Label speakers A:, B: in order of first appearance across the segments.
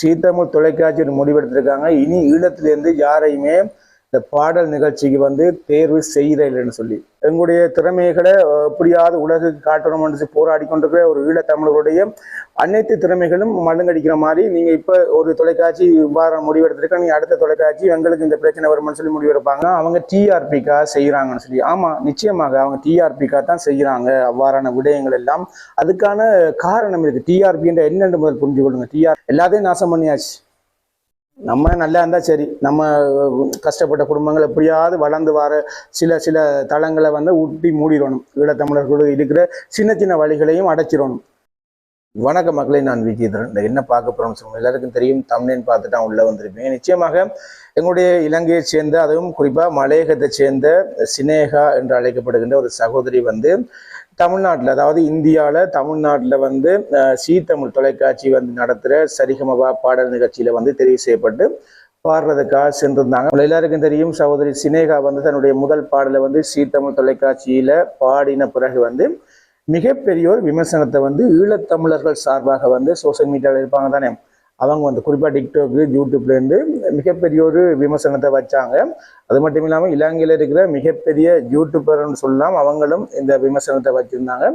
A: சீத்தமிழ் தொலைக்காட்சியில் முடிவெடுத்திருக்காங்க. இனி ஈழத்திலேருந்து யாரையுமே இந்த பாடல் நிகழ்ச்சிக்கு வந்து தேர்வு செய்கிறேன்னு சொல்லி. எங்களுடைய திறமைகளை எப்படியாவது உலகுக்கு காட்டணும்னு சொல்லி போராடி கொண்டிருக்கிற ஒரு ஈழத்தமிழருடைய அனைத்து திறமைகளும் மழுங்கடிக்கிற மாதிரி நீங்க இப்ப ஒரு தொலைக்காட்சி இவ்வாறு முடிவெடுத்திருக்க நீங்க அடுத்த தொலைக்காட்சி எங்களுக்கு இந்த பிரச்சனை வரும்னு சொல்லி முடிவெடுப்பாங்க. அவங்க டிஆர்பிக்கா செய்யறாங்கன்னு சொல்லி. ஆமா நிச்சயமாக அவங்க டிஆர்பிக்கா தான் செய்யறாங்க அவ்வாறான விடயங்கள் எல்லாம். அதுக்கான காரணம் இருக்கு. டிஆர்பின்ற என்னென்று முதல் புரிஞ்சு கொள்ளுங்க டிஆர் எல்லாத்தையும் நாசம் பண்ணியாச்சு. நம்ம நல்லா இருந்தால் சரி. நம்ம கஷ்டப்பட்ட குடும்பங்கள் எப்படியாவது வளர்ந்து வர சில சில தளங்களை வந்து ஊட்டி மூடிடணும். ஈழத்தமிழர்களுக்கு இருக்கிற சின்ன சின்ன வழிகளையும் அடைச்சிடணும். வணக்க மக்களை நான் விஜயதரன் இந்த என்ன பார்க்க போறோம்னு சொல்லுவோம் எல்லாருக்கும் தெரியும் தமிழன் பார்த்துட்டு தான் உள்ளே வந்திருப்பேன். நிச்சயமாக எங்களுடைய இலங்கையை சேர்ந்த அதுவும் குறிப்பாக மலையகத்தை சேர்ந்த சினேகா என்று அழைக்கப்படுகின்ற ஒரு சகோதரி வந்து தமிழ்நாட்டில் அதாவது இந்தியாவில் தமிழ்நாட்டில் வந்து சீ தமிழ் தொலைக்காட்சி வந்து நடத்துகிற சரிகமபா பாடல் நிகழ்ச்சியில் வந்து தெரிவு செய்யப்பட்டு பாடுறதுக்காக சென்றிருந்தாங்க. எல்லாருக்கும் தெரியும் சகோதரி சினேகா வந்து தன்னுடைய முதல் பாடலை வந்து சீ தமிழ் தொலைக்காட்சியில் பாடின பிறகு வந்து மிகப்பெரிய ஒரு விமர்சனத்தை வந்து ஈழத்தமிழர்கள் சார்பாக வந்து சோஷியல் மீடியாவில் இருப்பாங்க தானே? அவங்க வந்து குறிப்பாக டிக்டாக்கு யூடியூப்லேருந்து மிகப்பெரிய ஒரு விமர்சனத்தை வச்சாங்க. அது மட்டும் இல்லாமல் இலங்கையில் இருக்கிற மிகப்பெரிய யூடியூபர்னு சொல்லலாம் அவங்களும் இந்த விமர்சனத்தை வச்சுருந்தாங்க.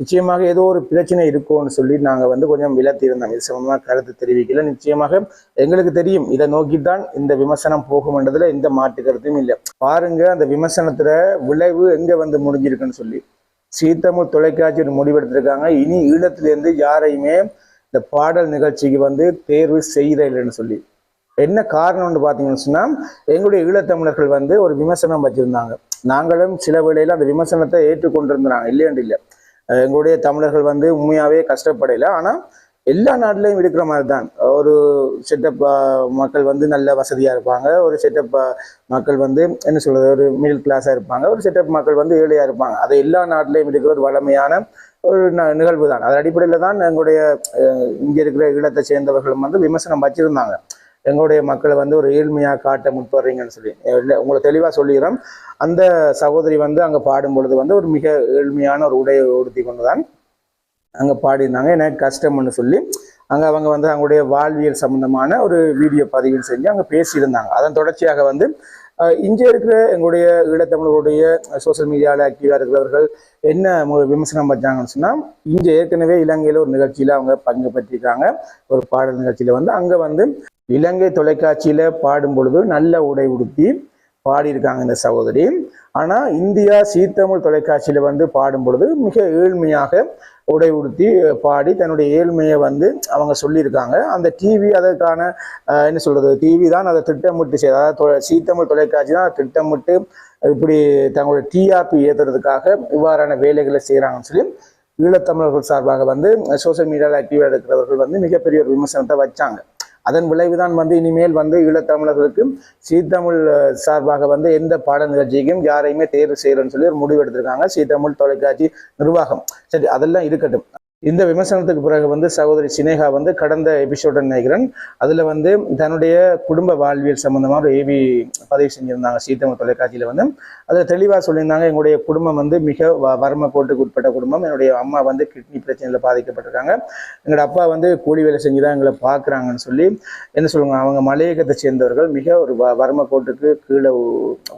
A: நிச்சயமாக ஏதோ ஒரு பிரச்சனை இருக்கும்னு சொல்லி நாங்கள் வந்து கொஞ்சம் விளத்தியிருந்தோம் இது சம்பந்தமாக கருத்து தெரிவிக்கல. நிச்சயமாக எங்களுக்கு தெரியும். இதை நோக்கி தான் இந்த விமர்சனம் போகும்ன்றதுல எந்த மாற்று கருத்தும் இல்லை. பாருங்க அந்த விமர்சனத்தில் விளைவு எங்கே வந்து முடிஞ்சிருக்குன்னு சொல்லி. சீத்தமிழ் தொலைக்காட்சி முடிவெடுத்திருக்காங்க. இனி ஈழத்துலேருந்து யாரையுமே இந்த பாடல் நிகழ்ச்சிக்கு வந்து தேர்வு செய்கிறேன்னு சொல்லி. என்ன காரணம்னு பார்த்தீங்கன்னு சொன்னால் எங்களுடைய ஈழத்தமிழர்கள் வந்து ஒரு விமர்சனம் வச்சுருந்தாங்க. நாங்களும் சில வேளையில் அந்த விமர்சனத்தை ஏற்றுக்கொண்டிருந்தாங்க இல்லையென்று இல்லை. எங்களுடைய தமிழர்கள் வந்து உண்மையாவே கஷ்டப்படலை. ஆனால் எல்லா நாட்டிலையும் இருக்கிற மாதிரி தான். ஒரு செட்டப் மக்கள் வந்து நல்ல வசதியாக இருப்பாங்க. ஒரு செட்டப் மக்கள் வந்து என்ன சொல்றது ஒரு மிடில் கிளாஸாக இருப்பாங்க. ஒரு செட்டப் மக்கள் வந்து ஏழையாக இருப்பாங்க. அது எல்லா நாட்டிலையும் இருக்கிற ஒரு வளமையான ஒரு ந- நிகழ்வு தான். அது அடிப்படையில் தான் எங்களுடைய இங்கே இருக்கிற ஈழத்தை சேர்ந்தவர்களும் வந்து விமர்சனம் வச்சிருந்தாங்க. எங்களுடைய மக்களை வந்து ஒரு ஏழ்மையாக காட்ட முற்படுறீங்கன்னு சொல்லி. இல்லை உங்களை தெளிவாக சொல்லிடுறோம் அந்த சகோதரி வந்து அங்கே பாடும் பொழுது வந்து ஒரு மிக ஏழ்மையான ஒரு உடையை உடுத்தி கொண்டு தான் அங்கே பாடியிருந்தாங்க. எனக்கு கஷ்டம்னு சொல்லி அங்கே அவங்க வந்து அவங்களுடைய வாழ்வியல் சம்பந்தமான ஒரு வீடியோ பதிவு செஞ்சு அங்கே பேசியிருந்தாங்க. அதன் தொடர்ச்சியாக வந்து இங்கே இருக்கிற எங்களுடைய ஈழத்தமிழர்களுடைய சோசியல் மீடியாவில் ஆக்டிவாக இருக்கிறவர்கள் என்ன விமர்சனம் வச்சாங்கன்னு சொன்னால் இங்கே ஏற்கனவே இலங்கையில் ஒரு நிகழ்ச்சியில் அவங்க பங்கு பற்றிருக்காங்க. ஒரு பாடல் நிகழ்ச்சியில் வந்து அங்கே வந்து இலங்கை தொலைக்காட்சியில் பாடும் பொழுது நல்ல உடை உடுத்தி பாடியிருக்காங்க இந்த சகோதரி. ஆனால் இந்தியா சீத்தமிழ் தொலைக்காட்சியில் வந்து பாடும் பொழுது மிக ஏழ்மையாக உடை உடுத்தி பாடி தன்னுடைய ஏழ்மையை வந்து அவங்க சொல்லியிருக்காங்க. அந்த டிவி அதற்கான என்ன சொல்கிறது டிவி தான் அதை திட்டமிட்டு செய்ய அதாவது தொ- சீத்தமிழ் தொலைக்காட்சி தான் அதை திட்டமிட்டு இப்படி தங்களுடைய டிஆர்பி ஏற்றுறதுக்காக இவ்வாறான வேலைகளை செய்கிறாங்கன்னு சொல்லி ஈழத்தமிழர்கள் சார்பாக வந்து சோஷியல் மீடியாவில் ஆக்டிவாக இருக்கிறவர்கள் வந்து மிகப்பெரிய ஒரு விமர்சனத்தை வச்சாங்க. அதன் விளைவுதான் வந்து இனிமேல் வந்து ஈழத்தமிழர்களுக்கும் சீத்தமிழ் சார்பாக வந்து எந்த பாட நிகழ்ச்சிக்கும் யாரையுமே தேர்வு செய்யறேன்னு சொல்லி ஒரு முடிவு எடுத்திருக்காங்க. சீத்தமிழ் தொலைக்காட்சி நிர்வாகம். சரி அதெல்லாம் இருக்கட்டும். இந்த விமர்சனத்துக்கு பிறகு வந்து சகோதரி சினேகா வந்து கடந்த எபிசோட நினைக்கிறேன் அதில் வந்து தன்னுடைய குடும்ப வாழ்வியல் சம்மந்தமாக ஒரு ஏவி பதிவு செஞ்சிருந்தாங்க. சீத்தமிழ் தொலைக்காட்சியில் வந்து. அதில் தெளிவாக சொல்லியிருந்தாங்க எங்களுடைய குடும்பம் வந்து மிக வ- வறுமை கோட்டுக்கு உட்பட்ட குடும்பம். என்னுடைய அம்மா வந்து கிட்னி பிரச்சனையில் பாதிக்கப்பட்டிருக்காங்க. எங்களோட அப்பா வந்து கூலி வேலை செஞ்சு தான் எங்களை பார்க்குறாங்கன்னு சொல்லி என்ன சொல்லுவாங்க அவங்க மலையகத்தை சேர்ந்தவர்கள். மிக ஒரு வ- வறுமை கோட்டுக்கு கீழே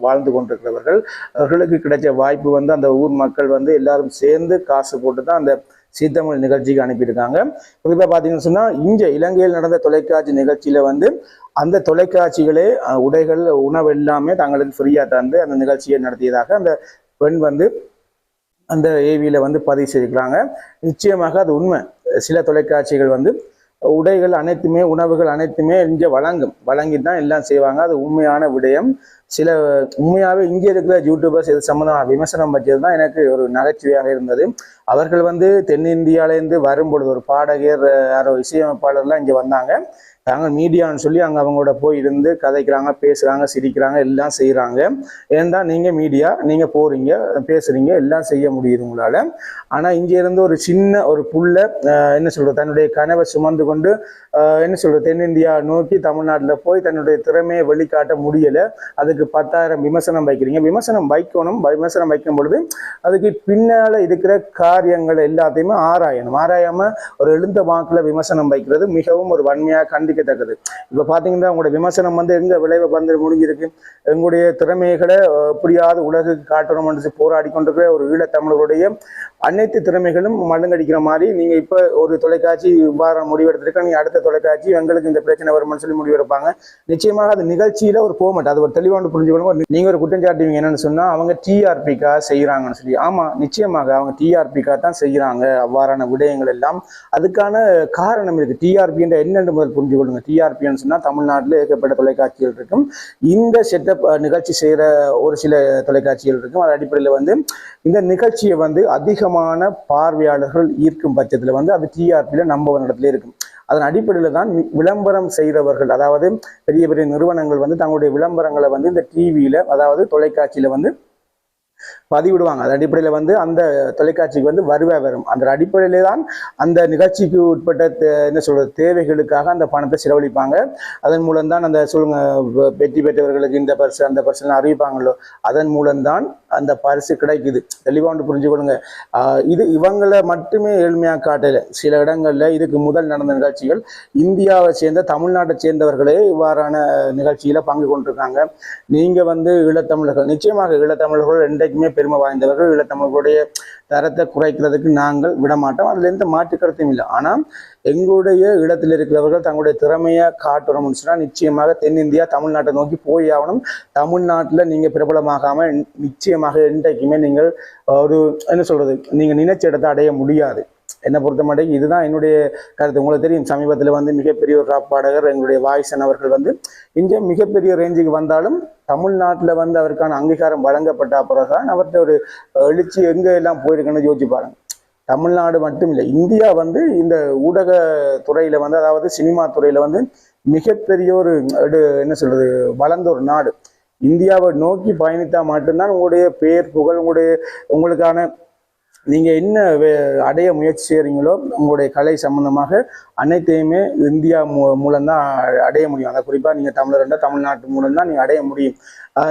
A: வாழ்ந்து கொண்டிருக்கிறவர்கள். அவர்களுக்கு கிடைச்ச வாய்ப்பு வந்து அந்த ஊர் மக்கள் வந்து எல்லாரும் சேர்ந்து காசு போட்டு தான் அந்த சீத்தமிழ் நிகழ்ச்சிக்கு அனுப்பியிருக்காங்க. குறிப்பாக பார்த்தீங்கன்னு சொன்னால் இங்கே இலங்கையில் நடந்த தொலைக்காட்சி நிகழ்ச்சியில் வந்து அந்த தொலைக்காட்சிகளே உடைகள் உணவு எல்லாமே தங்களுக்கு ஃப்ரீயாக தந்து அந்த நிகழ்ச்சியை நடத்தியதாக அந்த பெண் வந்து அந்த ஏவியில் வந்து பதிவு செய்திருக்கிறாங்க. நிச்சயமாக அது உண்மை. சில தொலைக்காட்சிகள் வந்து உடைகள் அனைத்துமே உணவுகள் அனைத்துமே இங்கே வழங்கும். வழங்கி தான் எல்லாம் செய்வாங்க. அது உண்மையான விடயம். சில உண்மையாகவே இங்கே இருக்கிற யூடியூபர்ஸ் இது சம்மந்தமாக விமர்சனம் பற்றியது தான் எனக்கு ஒரு நகைச்சுவையாக இருந்தது. அவர்கள் வந்து தென்னிந்தியாவிலேருந்து வரும்பொழுது ஒரு பாடகர் யாரோ இசையமைப்பாளர்லாம் இங்கே வந்தாங்க. அங்கே மீடியான்னு சொல்லி அங்கே அவங்களோட போய் இருந்து கதைக்கிறாங்க பேசுகிறாங்க சிரிக்கிறாங்க எல்லாம் செய்கிறாங்க ஏன்னா நீங்கள் மீடியா நீங்கள் போகிறீங்க பேசுகிறீங்க எல்லாம் செய்ய முடியுது உங்களால். ஆனால் இங்கே இருந்து ஒரு சின்ன ஒரு புள்ள அஹ், என்ன சொல்கிறது தன்னுடைய கனவை சுமந்து கொண்டு என்ன சொல்கிறது தென்னிந்தியா நோக்கி தமிழ்நாட்டில் போய் தன்னுடைய திறமையை வெளிக்காட்ட முடியலை. அதுக்கு பத்தாயிரம் விமர்சனம் வைக்கிறீங்க. விமர்சனம் வைக்கணும். விமர்சனம் வைக்கும் பொழுது அதுக்கு பின்னால் இருக்கிற காரியங்கள் எல்லாத்தையுமே ஆராயணும். ஆராயாமல் ஒரு எழுந்த வாக்கில் விமர்சனம் வைக்கிறது மிகவும் ஒரு வன்மையாக கண்டிக்கத்தக்கது. இப்போ பார்த்தீங்கன்னா உங்களோட விமர்சனம் வந்து எங்கே விளைவு வந்து முடிஞ்சிருக்கு? எங்களுடைய திறமைகளை எப்படியாவது உலகுக்கு என்று போராடி கொண்டிருக்கிற ஒரு ஈழத்தமிழருடைய அனைத்து திறமைகளும் மழுங்கடிக்கிற மாதிரி நீங்கள் இப்போ ஒரு தொலைக்காட்சி இவ்வாறு முடிவெடுத்திருக்க நீங்கள் அடுத்த தொலைக்காட்சி எங்களுக்கு இந்த பிரச்சனை வரும்னு சொல்லி முடிவெடுப்பாங்க நிச்சயமாக அது நிகழ்ச்சியில ஒரு போக மாட்டேன் அது ஒரு தெளிவான புரிஞ்சுக்கணும். நீங்க ஒரு குற்றம் சாட்டுவீங்க என்னன்னு சொன்னா அவங்க டிஆர்பிக்கா செய்யறாங்கன்னு சொல்லி. ஆமா நிச்சயமாக அவங்க டிஆர்பிக்கா தான் செய்யறாங்க அவ்வாறான விடயங்கள் எல்லாம். அதுக்கான காரணம் இருக்கு. டிஆர்பின்ற என்னென்று முதல் புரிஞ்சு கொள்ளுங்க டிஆர்பின்னு சொன்னா தமிழ்நாட்டில் ஏகப்பட்ட தொலைக்காட்சிகள் இருக்கும். இந்த செட்டப் நிகழ்ச்சி செய்யற ஒரு சில தொலைக்காட்சிகள் இருக்கும். அது அடிப்படையில் வந்து இந்த நிகழ்ச்சியை வந்து அதிகமான பார்வையாளர்கள் ஈர்க்கும் பட்சத்தில் வந்து அது டிஆர்பியில் நம்பர் இடத்துல இருக்கும். அதன் அடிப்படையில் தான் விளம்பரம் செய்கிறவர்கள் அதாவது பெரிய பெரிய நிறுவனங்கள் வந்து தங்களுடைய விளம்பரங்களை வந்து இந்த டிவியில் அதாவது தொலைக்காட்சியில் வந்து பதிவிடுவாங்க. அதன் அடிப்படையில் வந்து அந்த தொலைக்காட்சிக்கு வந்து வருவாய் வரும். அந்த அடிப்படையிலே தான் அந்த நிகழ்ச்சிக்கு உட்பட்ட தே- என்ன சொல்றது தேவைகளுக்காக அந்த பணத்தை செலவழிப்பாங்க. அதன் மூலம் தான் அந்த சொல்லுங்க வெற்றி பெற்றவர்களுக்கு இந்த பரிசு அந்த பரிசுலாம் அறிவிப்பாங்களோ அதன் மூலம்தான் அந்த பரிசு கிடைக்குது. தெளிவாக ஒன்று புரிஞ்சுக்கொள்ளுங்க இது இவங்களை மட்டுமே ஏழ்மையாக காட்டல. சில இடங்களில் இதுக்கு முதல் நடந்த நிகழ்ச்சிகள் இந்தியாவை சேர்ந்த தமிழ்நாட்டை சேர்ந்தவர்களே இவ்வாறான நிகழ்ச்சியில் பங்கு கொண்டிருக்காங்க. நீங்கள் வந்து ஈழத்தமிழர்கள் நிச்சயமாக ஈழத்தமிழர்கள் என்றைக்குமே பெருமை வாய்ந்தவர்கள் இல்லை ஈழத்தமிழர்களுடைய தரத்தை குறைக்கிறதுக்கு நாங்கள் விடமாட்டோம். அதில் எந்த மாற்று கருத்தும் இல்லை. ஆனால் எங்களுடைய இடத்தில் இருக்கிறவர்கள் தங்களுடைய திறமையை காட்டணும்னு சொன்னால் நிச்சயமாக தென்னிந்தியா தமிழ்நாட்டை நோக்கி போய் ஆகணும். தமிழ்நாட்டில் நீங்கள் பிரபலமாகாமல் நிச்சயமாக என்றைக்குமே நீங்கள் ஒரு என்ன சொல்கிறது நீங்கள் நினைச்ச இடத்தை அடைய முடியாது. என்னை பொறுத்த மட்டும் இதுதான் என்னுடைய கருத்து. உங்களுக்கு தெரியும் சமீபத்தில் வந்து மிகப்பெரிய ஒரு ராப் பாடகர் எங்களுடைய வாய்ஸன் அவர்கள் வந்து இங்கே மிகப்பெரிய ரேஞ்சுக்கு வந்தாலும் தமிழ்நாட்டில் வந்து அவருக்கான அங்கீகாரம் வழங்கப்பட்ட பிறகுதான் அவர்கிட்ட ஒரு எழுச்சி எங்கே எல்லாம் போயிருக்குன்னு யோசிச்சு பாருங்க தமிழ்நாடு மட்டும் இல்லை இந்தியா வந்து இந்த ஊடக துறையில் வந்து அதாவது சினிமா துறையில் வந்து மிகப்பெரிய ஒரு என்ன சொல்றது வளர்ந்த ஒரு நாடு. இந்தியாவை நோக்கி பயணித்தா மட்டும்தான் உங்களுடைய பேர் புகழ் உங்களுடைய உங்களுக்கான நீங்கள் என்ன வே- அடைய முயற்சி செய்கிறீங்களோ உங்களுடைய கலை சம்பந்தமாக அனைத்தையுமே இந்தியா மூ மூலம்தான் அடைய முடியும். அதை குறிப்பாக நீங்கள் தமிழர்னா தமிழ்நாட்டு மூலம் தான் அடைய முடியும்.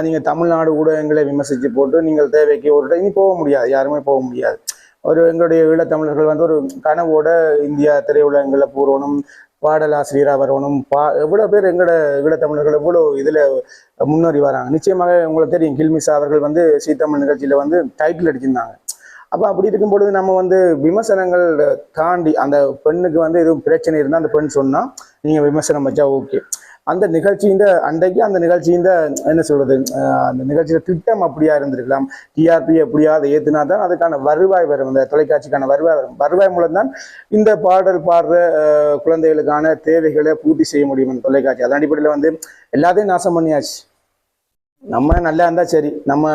A: நீங்கள் தமிழ்நாடு ஊடகங்களை விமர்சித்து போட்டு நீங்கள் தேவைக்கு ஒரு டைம் போக முடியாது. யாருமே போக முடியாது. ஒரு எங்களுடைய ஈழத்தமிழர்கள் வந்து ஒரு கனவோட இந்தியா திரையுலகங்களில் பூர்வணும் பாடலாசிரியராக வரணும் பா எவ்வளோ பேர் எங்களோட ஈழத்தமிழர்கள் எவ்வளோ இதில் முன்னேறி வராங்க. நிச்சயமாக உங்களுக்கு தெரியும் கில்மிசா அவர்கள் வந்து சீத்தமிழ் நிகழ்ச்சியில் வந்து டைட்டில் அடிச்சிருந்தாங்க. அப்போ அப்படி இருக்கும் பொழுது நம்ம வந்து விமர்சனங்கள் தாண்டி அந்த பெண்ணுக்கு வந்து எதுவும் பிரச்சனை இருந்தால் அந்த பெண் சொன்னால் நீங்கள் விமர்சனம் வச்சா ஓகே. அந்த நிகழ்ச்சியின் அன்றைக்கு அந்த நிகழ்ச்சியின் என்ன சொல்றது? அந்த நிகழ்ச்சியில திட்டம் அப்படியா இருந்திருக்கலாம். டிஆர்பி எப்படியாவது ஏத்துனா தான் அதுக்கான வருவாய் வரும். இந்த தொலைக்காட்சிக்கான வருவாய் வரும். வருவாய் மூலம் தான் இந்த பாடல் பாடுற குழந்தைகளுக்கான தேவைகளை பூர்த்தி செய்ய முடியும் இந்த தொலைக்காட்சி. அதன் அடிப்படையில் வந்து எல்லாத்தையும் நாசம் பண்ணியாச்சு. நம்ம நல்லா இருந்தால் சரி. நம்ம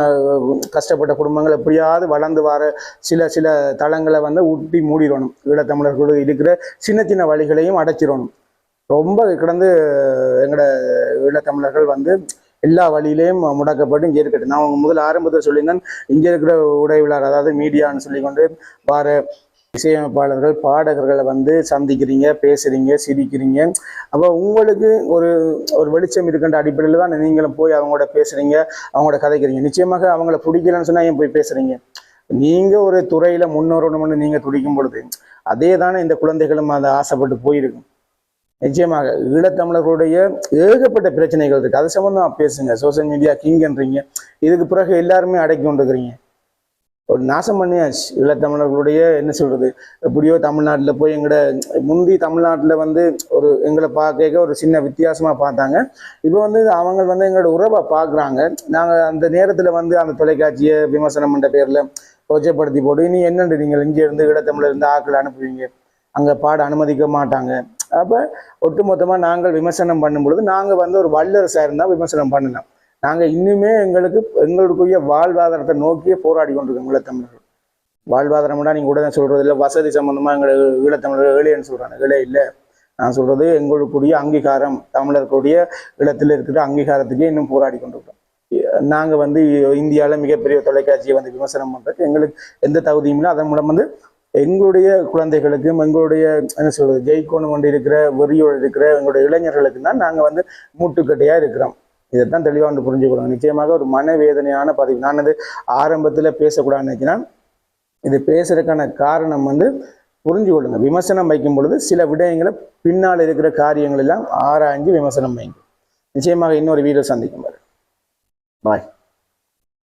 A: கஷ்டப்பட்ட குடும்பங்கள் எப்படியாவது வளர்ந்து வர சில சில தளங்களை வந்து ஊட்டி மூடிடணும். ஈழத்தமிழர்களோடு இருக்கிற சின்ன சின்ன வழிகளையும் அடைச்சிடணும். ரொம்ப கிடந்து எங்களோட ஈழத்தமிழர்கள் வந்து எல்லா வழியிலையும் முடக்கப்பட்டு இங்கே இருக்கட்டும். நான் முதல் ஆரம்பத்தில் சொல்லியிருந்தேன் இங்கே இருக்கிற உடைவிழார் அதாவது மீடியான்னு சொல்லிக்கொண்டு வார இசையமைப்பாளர்கள் பாடகர்களை வந்து சந்திக்கிறீங்க பேசுறீங்க சிரிக்கிறீங்க. அப்போ உங்களுக்கு ஒரு ஒரு வெளிச்சம் இருக்கின்ற அடிப்படையில் தான் நீங்களும் போய் அவங்களோட பேசுறீங்க அவங்களோட கதைக்கிறீங்க. நிச்சயமாக அவங்கள பிடிக்கலன்னு சொன்னால் ஏன் போய் பேசுறீங்க? நீங்கள் ஒரு துறையில் முன்னோரணும்னு நீங்கள் துடிக்கும் பொழுது அதே தானே இந்த குழந்தைகளும் அதை ஆசைப்பட்டு போயிருக்கும். நிச்சயமாக ஈழத்தமிழர்களுடைய ஏகப்பட்ட பிரச்சனைகள் இருக்குது அது சம்மந்தம் பேசுங்க. சோசியல் மீடியா கிங்ன்றீங்க. இதுக்கு பிறகு எல்லாருமே அடக்கி கொண்டுக்கிறீங்க ஒரு நாசம் பண்ணியாச்சு. ஈழத்தமிழர்களுடைய என்ன சொல்றது? எப்படியோ தமிழ்நாட்டில் போய் எங்கட முந்தி தமிழ்நாட்டில் வந்து ஒரு எங்களை பார்க்க ஒரு சின்ன வித்தியாசமாக பார்த்தாங்க. இப்போ வந்து அவங்க வந்து எங்களோட உறவை பார்க்குறாங்க. நாங்கள் அந்த நேரத்தில் வந்து அந்த தொலைக்காட்சியை விமர்சனம் பண்ணுற பேரில் கொச்சப்படுத்தி போட்டு இனி என்னண்டு நீங்கள் இங்கே இருந்து ஈழத்தமிழர் இருந்து ஆக்கள் அனுப்புவீங்க? அங்கே பாட அனுமதிக்க மாட்டாங்க. அப்போ ஒட்டுமொத்தமாக நாங்கள் விமர்சனம் பண்ணும் பொழுது நாங்கள் வந்து ஒரு வல்லரசாக இருந்தால் விமர்சனம் பண்ணலாம். நாங்கள் இன்னுமே எங்களுக்கு எங்களுக்குரிய வாழ்வாதாரத்தை நோக்கியே போராடி கொண்டிருக்கோம் ஈழத்தமிழர்கள் வாழ்வாதாரம்னா நீங்கள் உடனே சொல்கிறது இல்லை வசதி சம்மந்தமாக எங்களுக்கு ஈழத்தமிழர்கள் ஏழைன்னு சொல்கிறாங்க ஏழை இல்லை. நான் சொல்கிறது எங்களுக்குரிய அங்கீகாரம் தமிழர்களுடைய இடத்தில் இருக்கிற அங்கீகாரத்துக்கே இன்னும் போராடி கொண்டிருக்கிறோம் நாங்கள் வந்து இந்தியாவில் மிகப்பெரிய தொலைக்காட்சியை வந்து விமர்சனம் பண்ணுறதுக்கு எங்களுக்கு எந்த தகுதியும் இல்லை. அதன் மூலம் வந்து எங்களுடைய குழந்தைகளுக்கும் எங்களுடைய என்ன சொல்றது ஜெயிக்கணும் கொண்டு இருக்கிற வெறியோடு இருக்கிற எங்களுடைய இளைஞர்களுக்கு தான் நாங்கள் வந்து மூட்டுக்கட்டையாக இருக்கிறோம். இதைத்தான் தெளிவாக வந்து புரிஞ்சுக்கணும். நிச்சயமாக ஒரு மனவேதனையான பதிவு. நான் வந்து ஆரம்பத்தில் பேசக்கூடாதுன்னு நினைக்கிறேன். இது பேசுறதுக்கான காரணம் வந்து புரிஞ்சு கொள்ளுங்க விமர்சனம் வைக்கும் பொழுது சில விடயங்களை பின்னால் இருக்கிற காரியங்கள் எல்லாம் ஆராய்ஞ்சு விமர்சனம் வைங்க. நிச்சயமாக இன்னொரு வீடியோ சந்திக்கும் பாரு பாய்